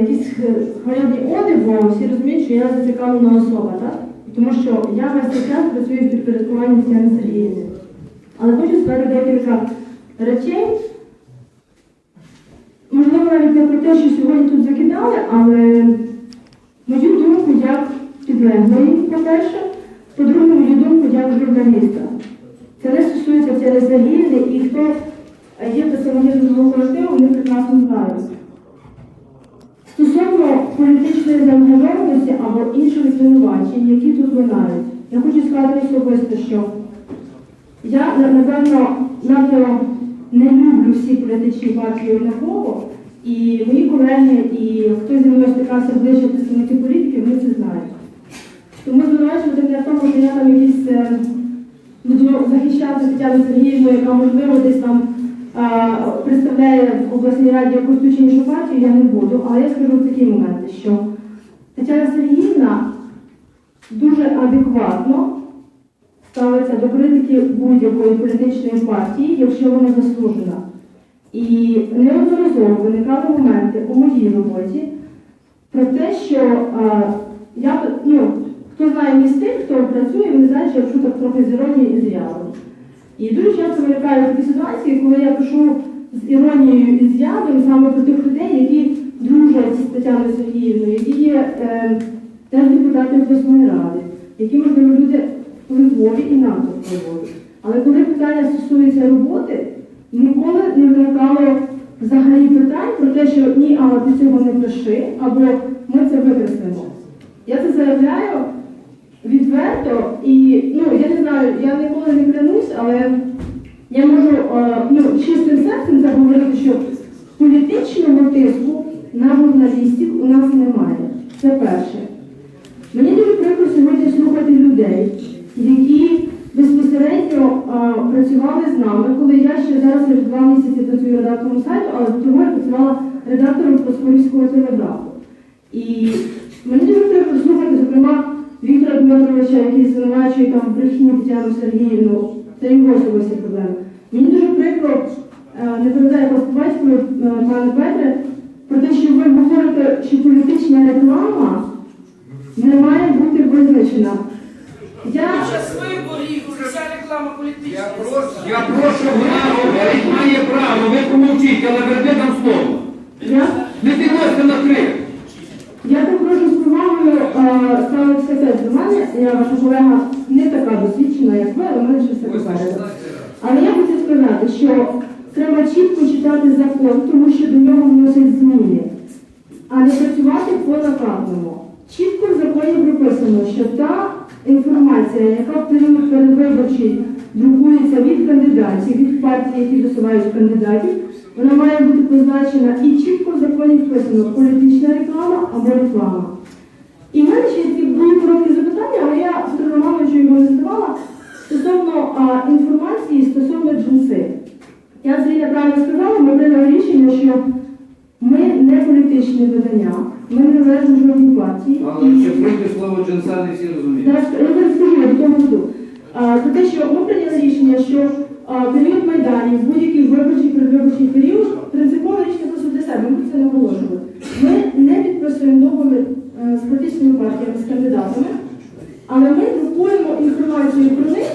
якісь е, хвалебні оди, бо всі розуміють, що я зацікавлена особа, так? Тому що я весь цей час працюю в підпорядкуванні Тетяни Сергіївни. Але хочу сказати декілька речей. Можливо, навіть не про те, що сьогодні тут закидали, але мою думку як підлеглої, по-перше, по-друге, мою думку як журналіста. Це не стосується Тетяни Сергіївни, і хто є представником колективу, вони прекрасно знають. Стосовно політичної заангажованості або інших звинувачень, які тут лунають, я хочу сказати особисто, що я, напевно, надто не люблю всі політичні партії однаково, і мої колеги, і хто зі мною стикався ближче представники політики, вони це знають. Тому звинувачувати мене в тому, що я там якісь е, буду захищати Тетяну Сергіївну, яка можливо десь там а, представляє в обласній раді якусь ту партію, я не буду. Але я скажу такі моменти, що Тетяна Сергіївна дуже адекватно ставиться до критики будь-якої політичної партії, якщо вона заслужена. І неодноразово виникали моменти у моїй роботі про те, що а, я, ну, хто знає мій хто працює, він знає, що я пишу так трохи з іронією і з явом. І дуже часто виникають такі ситуації, коли я пишу з іронією і з ядом саме про тих людей, які дружать з Тетяною Сергіївною, які є е, теж депутати обласної ради, які, можливо, люди впливові і надто впливові. Але коли питання стосується роботи, ніколи не виникало взагалі питань про те, що ні, але ти цього не пиши, або ми це викреслимо. Я це заявляю відверто і ну я не знаю, я ніколи не клянусь, але я можу е, ну, чистим серцем заговорити, що політичного тиску на журналістів у нас немає. Це перше. Мені дуже прикро сьогодні слухати людей, які безпосередньо е, працювали з нами, коли я ще зараз лише два місяці працюю редактором сайту, але до того я працювала редактором Проспорівського телеграфу. І мені дуже прикро слухати, зокрема, Віктора Дмитровича, який звинувачує там в брехні Тетяну Сергіївну, це його особисті проблеми. Мені дуже прикро, е, не пам'ятаю, по е, пане Петре, про те, що ви говорите, що політична реклама не має бути визначена. Я Під час виборів ця реклама політична. Я прошу, я прошу право, говорить, має право, ви помовчіть, але верни нам слово. Я, Не підносите на крик. я попрошу з повагою е, ставитися теж до мене. Я ваша колега не така досвідчена, як ви, але мене ще все попереду. Але я хочу сказати, що треба чітко читати закон, тому що до нього вносять зміни, а не працювати по накатному. Чітко в законі прописано, що та інформація, яка в період передвиборчий друкується від кандидатів, від партій, які висувають кандидатів, вона має бути позначена і чітко в законі вписано політична реклама або реклама. І в мене ще були короткі запитання, але я Петру Романовичу його не задавала стосовно а, інформації стосовно джинси. Я Зріля правильно сказала, ми прийняли рішення, що ми не політичне видання, ми не належимо жодній партії. Але І- ще прийде слово джинса, не всі розуміють. Я зараз скажу, я до того веду. А, Про те, що ми прийняли рішення, що а, період майданів, будь-який виборчий передвиборчий період, принципове рішення просто для себе, ми це не оголошували. Ми не підписуємо договір е, з політичними партіями, з кандидатами, але ми друкуємо інформацію про них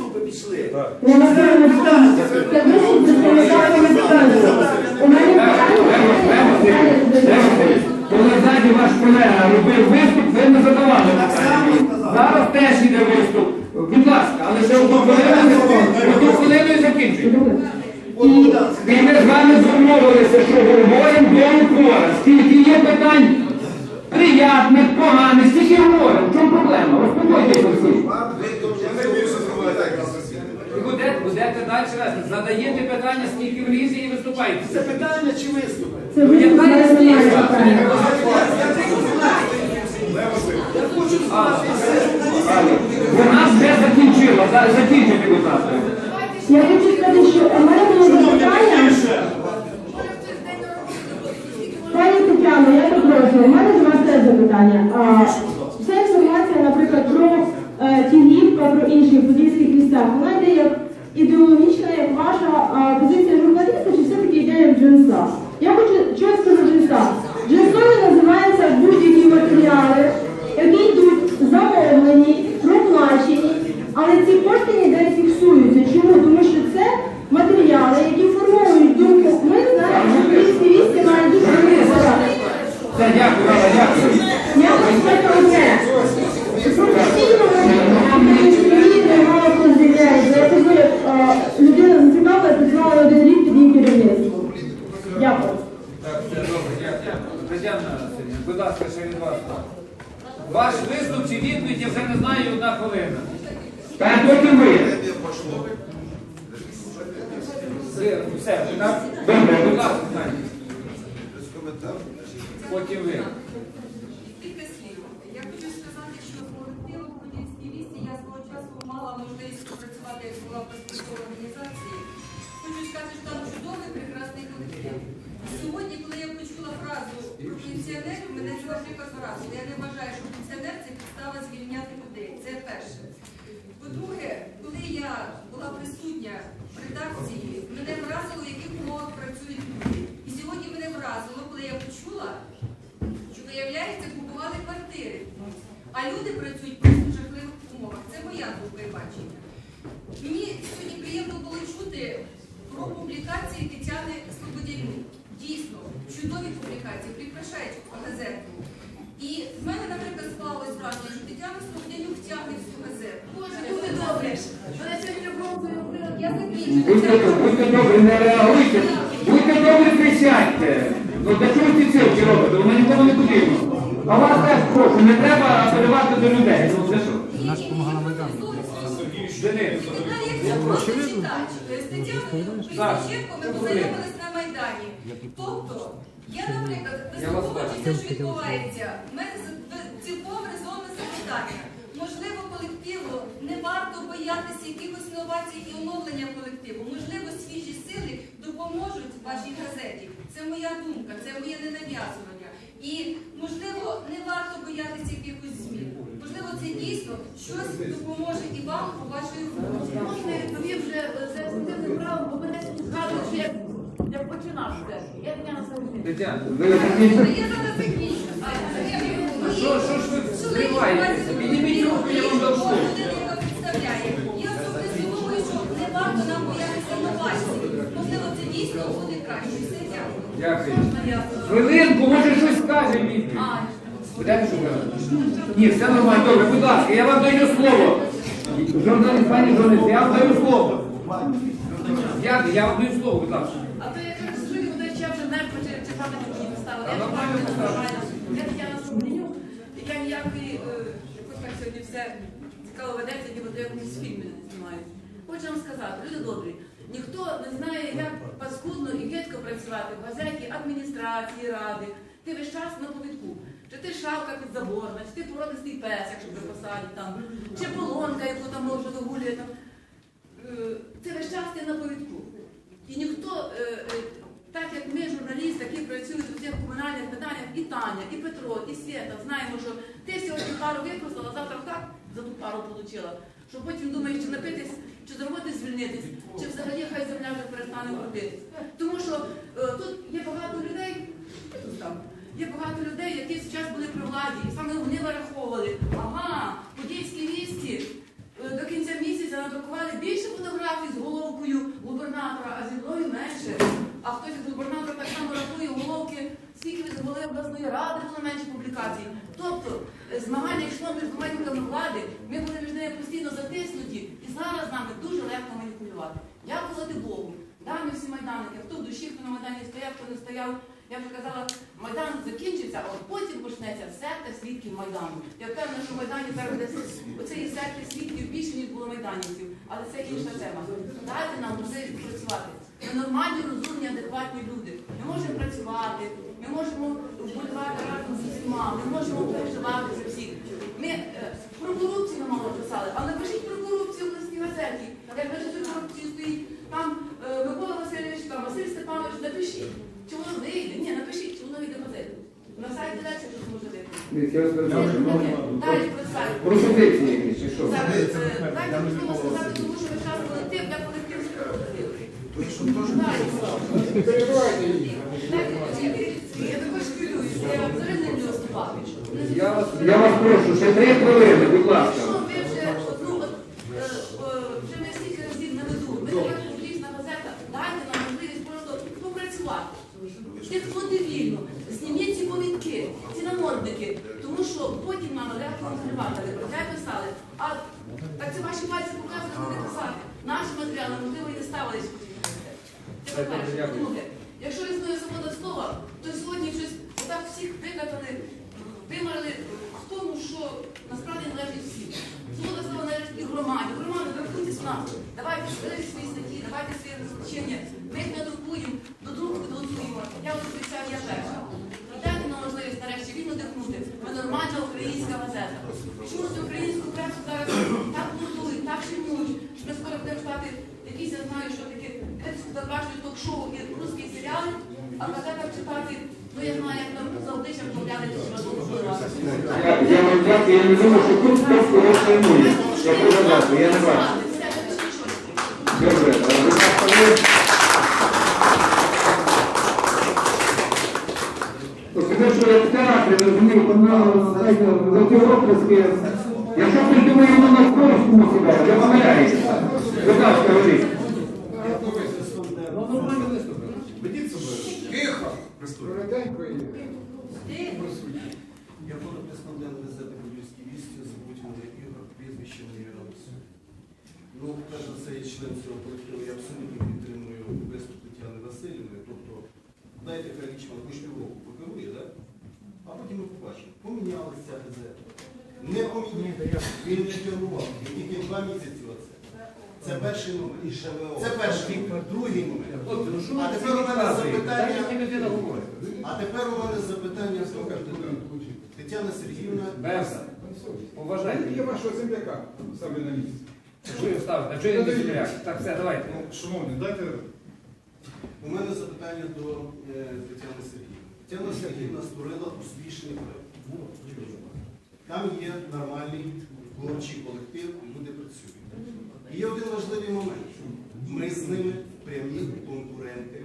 виступи пішли? Виступ представника питання. У мене питання. Коли ззаді ваш колега робив виступ, ви не задавали. Зараз теж іде виступ. Будь ласка, але ще одну хвилину, одну хвилину і закінчуємо. І ми з вами домовилися, що говоримо до упора. Скільки є питань приятних, поганих, стільки говоримо. В чому проблема? Успокойтеся всі. І будете, будете далі вести. Задаєте питання, скільки влізе і виступаєте. Це питання чи виступи? Це виступ, у мене. Я хочу знати. Вона вже закінчила. За- Закінчуйте, будь ласка. Я хочу сказати, що у мене було запитання. Пані Тетяно, я попрошу, у мене до вас теж запитання. А, Вся інформація, наприклад, про е, Тігівка, про інших подільських містах, вона йде як ідеологічна, позиція журналіста, чи все-таки йде джинса? Я хочу чогось про джинса. Джинсами називаються будь-які матеріали, які йдуть замовлені, проплачені, але ці кошти ніде не фіксуються. Чому? Тому що це матеріали, які формують думку. Ми знаємо, що подільські вісті мають дуже великий зарад. Все, дякую, Галя, дякую. Я хочу сказати одне. Професійно ми немає розділяють. Я кажу, як е, людина зацікавила, працювала один рік під її керівництвом. Дякую. Так, все добре, дякую. Тетяна Васильівна, будь ласка, ще від вас. Ваш виступ чи відповідь, я вже не знаю, одна хвилина. Та потім ви. Все, все, так? Добре. Будь ласка, Таня. Потім ви. Кілька слів. Я хочу сказати, що колектив у Подільській місті я свого часу мала можливість попрацювати як була в організації. Хочу сказати, що там чудовий, прекрасний колектив. Сьогодні, коли я почула фразу про пенсіонерів, мене це наприклад вразило. Я не вважаю, що пенсіонер це підстава звільняти людей. Це перше. По-друге, коли я була присутня в редакції, мене вразило, яких умовах працюють люди. І сьогодні мене вразило, коли я почула, що виявляється, купували квартири. А люди працюють просто в жахливих умовах. Це моя думка і бачення. Мені сьогодні приємно було чути про публікації Тетяни Слободянюк. Дійсно, чудові публікації, прикрашають газету. І в мене, наприклад, склалось враження, що Тетяна Слободянюк тягне всю газету. Боже, люди добре. Вона сьогодні пробує. Я закінчу. будьте добрі, не реагуйте. Будьте добрі, присядьте. Ну для чого ці цирки робите? Воно нікому не потрібно. А вас теж прошу, не треба апелювати до людей. Ну для що? Наш допомагала Майдану. Денис. Я просто читач. З Тетяною Колісниченко ми познайомились на Майдані. Тобто, я, наприклад, вислуховуючи те, що відбувається, в мене цілком резонне запитання. Можливо, колективу не варто боятися якихось новацій і оновлення колективу. Можливо, свіжі сили допоможуть вашій газеті. Це моя думка, це моє ненав'язування. І, можливо, не варто боятися якихось змін. Можливо, це дійсно щось допоможе і вам у вашій роботі. Можна я відповім вже за ексклюзивним правом, бо мене згадують, що я, я починав все. Я Тетяна Савченко. Тетяна. Ви? Я зараз закінчу. Що, що ж ви зриваєтеся? Дійсно буде краще. Все дякую. Дякую. Хвилинку, може щось скаже відповідь. Будете шукати? Ні, все нормально, добре, будь ласка, я вам даю слово. Журналіст, пані журналіст, я вам даю слово. Я, я вам даю слово, будь ласка. А то я кажу, що люди будуть ще вже чи правда мені поставили. Та Я нормально поставили. нормально. Я Тетяна Сумненюк. Я ніякої, е, якось так сьогодні все цікаво ведеться, ніби до якомусь фільмі знімають. Хочу вам сказати, люди добрі, ніхто не знає, як паскудно і гидко працювати в газеті адміністрації, ради. Ти весь час на повідку. Чи ти шавка підзаборна, чи ти породистий пес, якщо при посаді там, чи полонка, яку там може вигулює там. Е, Це весь час ти на повідку. І ніхто, е, е, так як ми, журналісти, які працюють у цих комунальних питаннях, і Таня, і Петро, і Свята, знаємо, що ти сьогодні пару використала, завтра так за ту пару отримала, що потім думаєш, чи напитись, чи з роботи звільнитись, чи взагалі хай земля вже перестане крутитись. Тому що е, тут є багато людей, там, є багато людей, які зараз були при владі, і саме вони вираховували, ага, подільські вісті. Е, До кінця місяця надрукували більше фотографій з головкою губернатора, а зі мною менше. А хтось із губернатора так само рахує головки, скільки від голови обласної ради було менше публікацій. Тобто е, змагання йшло між гілками влади, ми були між постійно затиснуті, і зараз нами дуже легко маніпулювати. Дякувати Богу. Да, ми всі майданники, хто в душі, хто на Майдані стояв, хто не стояв. Я вже казала, Майдан закінчиться, а от потім почнеться секта свідків Майдану. Я впевнена, що в Майдані буде оцеї секти свідків більше, ніж було майданівців. Але це інша тема. Дайте нам можливість працювати. Ми нормальні, розумні, адекватні люди. Ми можемо працювати, ми можемо вболівати разом з усіма, ми можемо переживати за всіх. Ми е, про корупцію ми мало писали, але напишіть про корупцію в листі газеті. Як ви за цю корупцію стоїть Дивіться, я вас перепрошую. Далі. Пропозиції чи що? Зараз, е, Дайте сказати, тому що ви час колектив, я колектив колектив. Я також хвилююся, я вам взагалі не виступав. Я вас, я вас прошу, ще три хвилини, будь ласка. Якщо ви вже одну, от, е, е, вже не стільки разів на виду, ми така публічна газета, дайте нам можливість просто попрацювати. Тихнути вільно, зніміть ці повідки, ці намордники, тому що потім нам легко розривати, про це писали. А так це ваші пальці показують, що не писати. Наші матеріали, можливо, і не ставились в цій газеті. Це по-перше. По-друге, якщо існує свобода слова, то сьогодні щось отак всіх викатали, вимарили в тому, що насправді належить всім. Свобода слова належить і громаді. Громади, вернутися в нас. Давайте свої свої статті, давайте розлучення. Ми їх не друкуємо, до друку підготуємо. Я обіцяю, я перша. Дайте нам можливість нарешті вільно дихнути. Ми нормальна українська газета. Чомусь українську пресу зараз так бурдують, так шимуть, що ми скоро будемо стати якісь, я знаю, що таке телебачення ток-шоу і русські серіали, а в читати, ну я знаю, як там за обличчям поглянути, що Я, вам дякую, я не думаю, що тут хтось когось. Я не бачу. Все, це ж нічого. Добре, а ви так пане? Оскільки, що я в театрі розумію, то знаєте, за ті оплески. Якщо хтось думає, воно на Скорському сідає, я помиляюся. Будь ласка, говоріть. Ведіть себе. Тихо! Я фотокореспондент газети «Подільські вісті», звуть мене Ігор, прізвище не Ярослав. Ну, перш за все, я член цього колективу, я абсолютно підтримую виступ Тетяни Васильівни. Тобто, дайте хай річ вона хоч півроку покерує, да? А потім ми побачимо. Помінялася ця. Не поміняли. Він не керував. Він тільки два місяці оце. Це перший номер. Це перший номер. Другий номер. А тепер у мене запитання. А тепер у мене запитання Тетяна Сергіївна. Берса. Поважайте. Є вашого земляка саме на місці. Що ви ставите? А чого я не земляк? Так, все, давайте. Ну, шановні, дайте У мене запитання до е, Тетяни Сергіївни. Тетяна Сергіївна створила успішний проект. Там є нормальний творчий колектив, люди працюють. І є один важливий момент. Ми з ними прямі конкуренти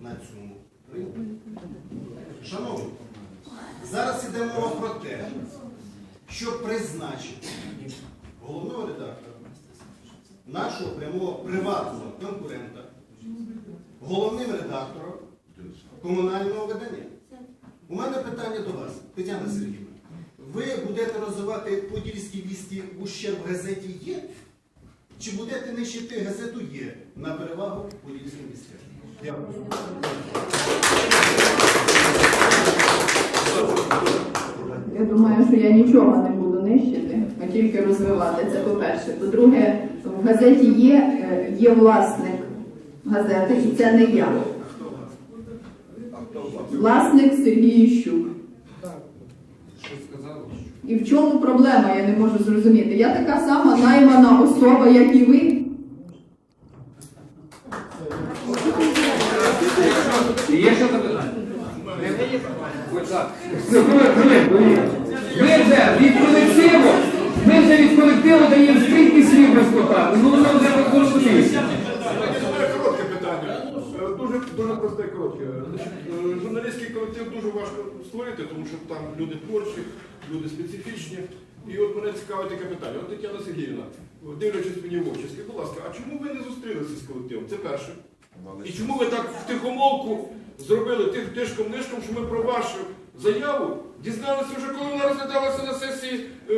на цьому ринку. Шановні, зараз іде мова про те, щоб призначити головного редактора, нашого прямого приватного конкурента, головним редактором комунального видання. У мене питання до вас, Тетяна Сергіївна. Ви будете розвивати подільські вісті в ущерб газеті є? Чи будете нищити газету є на перевагу подільським вістям? Дякую. Я думаю, що я нічого не буду нищити, а тільки розвивати. Це по-перше. По-друге, в газеті є, е, є власник газети, і це не я. Власник Сергій Іщук. І в чому проблема, я не можу зрозуміти. Я така сама наймана особа, як і ви. Є ще запитання? Будь ласка. Ми вже від колективу, ми вже від колективу даємо скільки слів розкопати. Ну воно вже розуміється. Дуже коротке питання. Е, Дуже, просте і коротке. Значить, е, Журналістський колектив дуже важко створити, тому що там люди творчі, люди специфічні. І от мене цікавить таке питання. От Тетяна Сергіївна, дивлячись мені в очі, скажіть, будь ласка, а чому ви не зустрілися з колективом? Це перше. І чому ви так втихомолку зробили тих тишком нишком, що ми про вашу заяву дізналися вже, коли вона розглядалася на сесії е,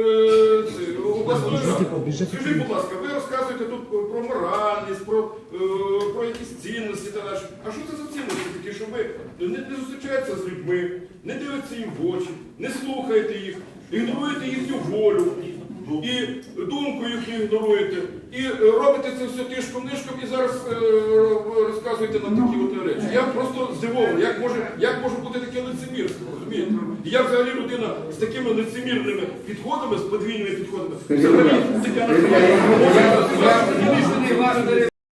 це, обласної ради? Скажіть, будь ласка, ви розказуєте тут про моральність, про, е, про якісь цінності та далі. А що це за цінності такі, що ви не, не зустрічаєтеся з людьми, не дивитеся їм в очі, не слухаєте їх, ігноруєте їхню волю і думку їх ігноруєте, і е, робите це все тишком-нишком і зараз е, розказуєте нам такі от речі. Я просто здивований, як може, як може бути таке лицемірство, розумієте? І як взагалі людина з такими лицемірними підходами, з подвійними підходами, взагалі Тетяна я- я- може